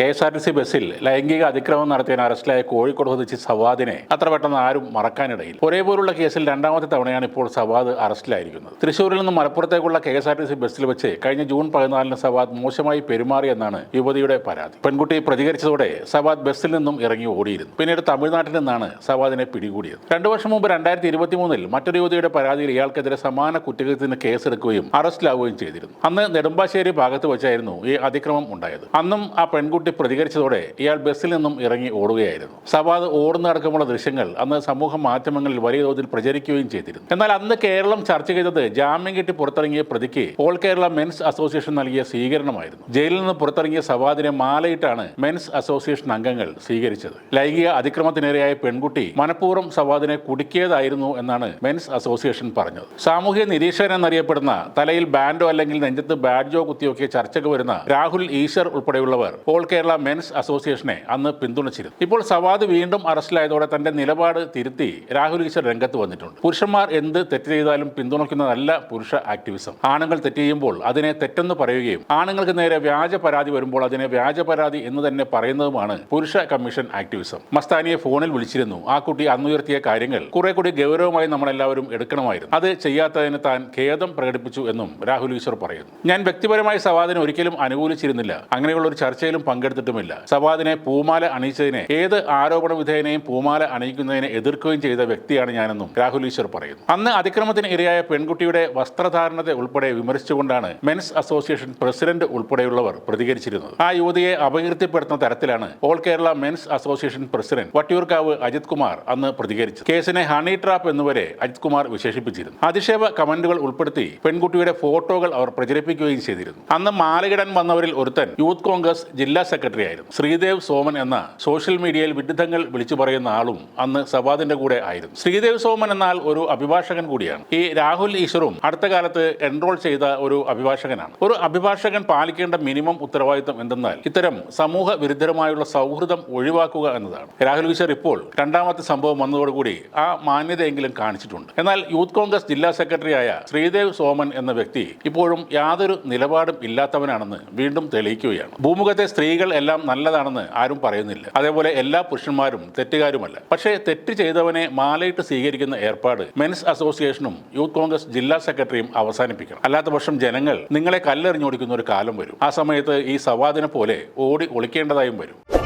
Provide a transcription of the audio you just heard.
K S R T C ബസ്സിൽ ലൈംഗിക അതിക്രമം നടത്തിയതിന് അറസ്റ്റിലായ കോഴിക്കോട് സ്വദേശി സവാദിനെ അത്ര പെട്ടെന്ന് ആരും മറക്കാനിടയിൽ ഒരേപോലുള്ള കേസിൽ രണ്ടാമത്തെ തവണയാണ് ഇപ്പോൾ സവാദ് അറസ്റ്റിലായിരിക്കുന്നത്. തൃശൂരിൽ നിന്ന് മലപ്പുറത്തേക്കുള്ള K S R T C ബസ്സിൽ വെച്ച് കഴിഞ്ഞ ജൂൺ പതിനാലിന് സവാദ് മോശമായി പെരുമാറിയെന്നാണ് യുവതിയുടെ പരാതി. പെൺകുട്ടി പ്രതികരിച്ചതോടെ സവാദ് ബസ്സിൽ നിന്നും ഇറങ്ങി ഓടിയിരുന്നു. പിന്നീട് തമിഴ്നാട്ടിൽ നിന്നാണ് സവാദിനെ പിടികൂടിയത്. രണ്ടു വർഷം മുമ്പ് രണ്ടായിരത്തി ഇരുപത്തി മൂന്നിൽ മറ്റൊരു യുവതിയുടെ പരാതിയിൽ ഇയാൾക്കെതിരെ സമാന കുറ്റകൃത്യത്തിന് കേസെടുക്കുകയും അറസ്റ്റിലാവുകയും ചെയ്തിരുന്നു. അന്ന് നെടുമ്പാശ്ശേരി ഭാഗത്ത് വെച്ചായിരുന്നു ഈ അതിക്രമം ഉണ്ടായത്. അന്നും ആ പെൺകുട്ടി പ്രതികരിച്ചതോടെ ഇയാൾ ബസ്സിൽ നിന്നും ഇറങ്ങി ഓടുകയായിരുന്നു. സവാദ് ഓടുന്നടക്കമുള്ള ദൃശ്യങ്ങൾ അന്ന് സമൂഹ മാധ്യമങ്ങളിൽ വലിയ തോതിൽ പ്രചരിക്കുകയും ചെയ്തിരുന്നു. എന്നാൽ അന്ന് കേരളം ചർച്ച ചെയ്തത് ജാമ്യം കിട്ടി പുറത്തിറങ്ങിയ പ്രതിക്ക് ഓൾ കേരള മെൻസ് അസോസിയേഷൻ നൽകിയ സ്വീകരണമായിരുന്നു. ജയിലിൽ നിന്ന് പുറത്തിറങ്ങിയ സവാദിനെ മാലയിട്ടാണ് മെൻസ് അസോസിയേഷൻ അംഗങ്ങൾ സ്വീകരിച്ചത്. ലൈംഗിക അതിക്രമത്തിനിരയായ പെൺകുട്ടി മനഃപൂർവം സവാദിനെ കുടുക്കിയതായിരുന്നു എന്നാണ് മെൻസ് അസോസിയേഷൻ പറഞ്ഞത്. സാമൂഹ്യ നിരീക്ഷകൻ എന്നറിയപ്പെടുന്ന തലയിൽ ബാൻഡോ അല്ലെങ്കിൽ നെഞ്ചത്ത് ബാഡ്ജോ കുത്തിയൊക്കെ ചർച്ചയ്ക്ക് വരുന്ന രാഹുൽ ഈശ്വർ ഉൾപ്പെടെയുള്ളവർ ഓൾ കേരള മെൻസ് അസോസിയേഷനെ അന്ന് പിന്തുണച്ചിരുന്നു. ഇപ്പോൾ സവാദ് വീണ്ടും അറസ്റ്റിലായതോടെ തന്റെ നിലപാട് തിരുത്തി രാഹുൽ ഈശ്വർ രംഗത്ത് വന്നിട്ടുണ്ട്. പുരുഷന്മാർ എന്ത് തെറ്റ് ചെയ്താലും പിന്തുണയ്ക്കുന്നതല്ല പുരുഷ ആക്ടിവിസം. ആണുങ്ങൾ തെറ്റ് ചെയ്യുമ്പോൾ അതിനെ തെറ്റെന്ന് പറയുകയും ആണുങ്ങൾക്ക് നേരെ വ്യാജ പരാതി വരുമ്പോൾ അതിനെ വ്യാജ പരാതി എന്ന് തന്നെ പറയുന്നതുമാണ് പുരുഷ കമ്മീഷൻ ആക്ടിവിസം. മസ്താനിയെ ഫോണിൽ വിളിച്ചിരുന്നു. ആ കുട്ടി അന്നുയർത്തിയ കാര്യങ്ങൾ കുറെ കൂടി ഗൗരവമായി നമ്മളെല്ലാവരും എടുക്കണമായിരുന്നു. അത് ചെയ്യാത്തതിന് താൻ ഖേദം പ്രകടിപ്പിച്ചു എന്നും രാഹുൽ ഈശ്വർ പറയുന്നു. ഞാൻ വ്യക്തിപരമായി സവാദിനെ ഒരിക്കലും അനുകൂലിച്ചിരുന്നില്ല. അങ്ങനെയുള്ള ഒരു ചർച്ചയിലും പങ്കെടുത്തിട്ടുമില്ല. സവാദിനെ പൂമാല അണിയിച്ചതിനെ ഏത് ആരോപണ വിധേയനെയും പൂമാല അണിയിക്കുന്നതിനെ എതിർക്കുകയും ചെയ്ത വ്യക്തിയാണ് ഞാനെന്നും രാഹുൽ ഈശ്വർ പറയുന്നു. അന്ന് അതിക്രമത്തിന് ഇരയായ പെൺകുട്ടിയുടെ വസ്ത്രധാരണത്തെ ഉൾപ്പെടെ വിമർശിച്ചുകൊണ്ടാണ് മെൻസ് അസോസിയേഷൻ പ്രസിഡന്റ് ഉൾപ്പെടെയുള്ളവർ പ്രതികരിച്ചിരുന്നത്. ആ യുവതിയെ അപകീർത്തിപ്പെടുത്തുന്ന തരത്തിലാണ് all Kerala men's association president Vattiyoorkavu Ajith Kumar അന്ന് പ്രതികരിച്ചു കേസിനെ ഹണി ട്രാപ്പ് എന്നുവരെ അജിത് കുമാർ വിശേഷിപ്പിച്ചിരുന്നു. അധിക്ഷേപ കമന്റുകൾ ഉൾപ്പെടുത്തി പെൺകുട്ടിയുടെ ഫോട്ടോകൾ അവർ പ്രചരിപ്പിക്കുകയും ചെയ്തിരുന്നു. അന്ന് മാലകിടൻ വന്നവരിൽ ഒരുത്തൻ യൂത്ത് കോൺഗ്രസ് ജില്ലാ സെക്രട്ടറി ആയിരുന്നു. ശ്രീദേവ് സോമൻ എന്ന സോഷ്യൽ മീഡിയയിൽ വിഡിദ്ധങ്ങൾ വിളിച്ചു പറയുന്ന ആളും അന്ന് സവാദിന്റെ കൂടെ ആയിരുന്നു. ശ്രീദേവ് സോമൻ എന്നാൽ ഒരു അഭിഭാഷകൻ കൂടിയാണ്. ഈ രാഹുൽ ഈശ്വറും അടുത്ത കാലത്ത് എൻറോൾ ചെയ്ത ഒരു അഭിഭാഷകനാണ്. ഒരു അഭിഭാഷകൻ പാലിക്കേണ്ട മിനിമം ഉത്തരവാദിത്തം എന്തെന്നാൽ ഇത്തരം സമൂഹ വിരുദ്ധരുമായുള്ള സൗഹൃദം ഒഴിവാക്കുക എന്നതാണ്. രാഹുൽ ഈശ്വർ ഇപ്പോൾ രണ്ടാമത്തെ സംഭവം വന്നതോടുകൂടി ആ മാന്യതയെങ്കിലും കാണിച്ചിട്ടുണ്ട്. എന്നാൽ യൂത്ത് കോൺഗ്രസ് ജില്ലാ സെക്രട്ടറിയായ ശ്രീദേവ് സോമൻ എന്ന വ്യക്തി ഇപ്പോഴും യാതൊരു നിലപാടും ഇല്ലാത്തവനാണെന്ന് വീണ്ടും തെളിയിക്കുകയാണ്. ഭൂമുഖത്തെ സ്ത്രീകൾ എല്ലാം നല്ലതാണെന്ന് ആരും പറയുന്നില്ല. അതേപോലെ എല്ലാ പുരുഷന്മാരും തെറ്റുകാരുമല്ല. പക്ഷേ തെറ്റ് ചെയ്തവനെ മാലയിട്ട് സ്വീകരിക്കുന്ന ഏർപ്പാട് മെൻസ് അസോസിയേഷനും യൂത്ത് കോൺഗ്രസ് ജില്ലാ സെക്രട്ടറിയും അവസാനിപ്പിക്കണം. അല്ലാത്തപക്ഷം ജനങ്ങൾ നിങ്ങളെ കല്ലെറിഞ്ഞോടിക്കുന്ന ഒരു കാലം വരും. ആ സമയത്ത് ഈ സവാദിനെ പോലെ ഓടി ഒളിക്കേണ്ടതായും വരും.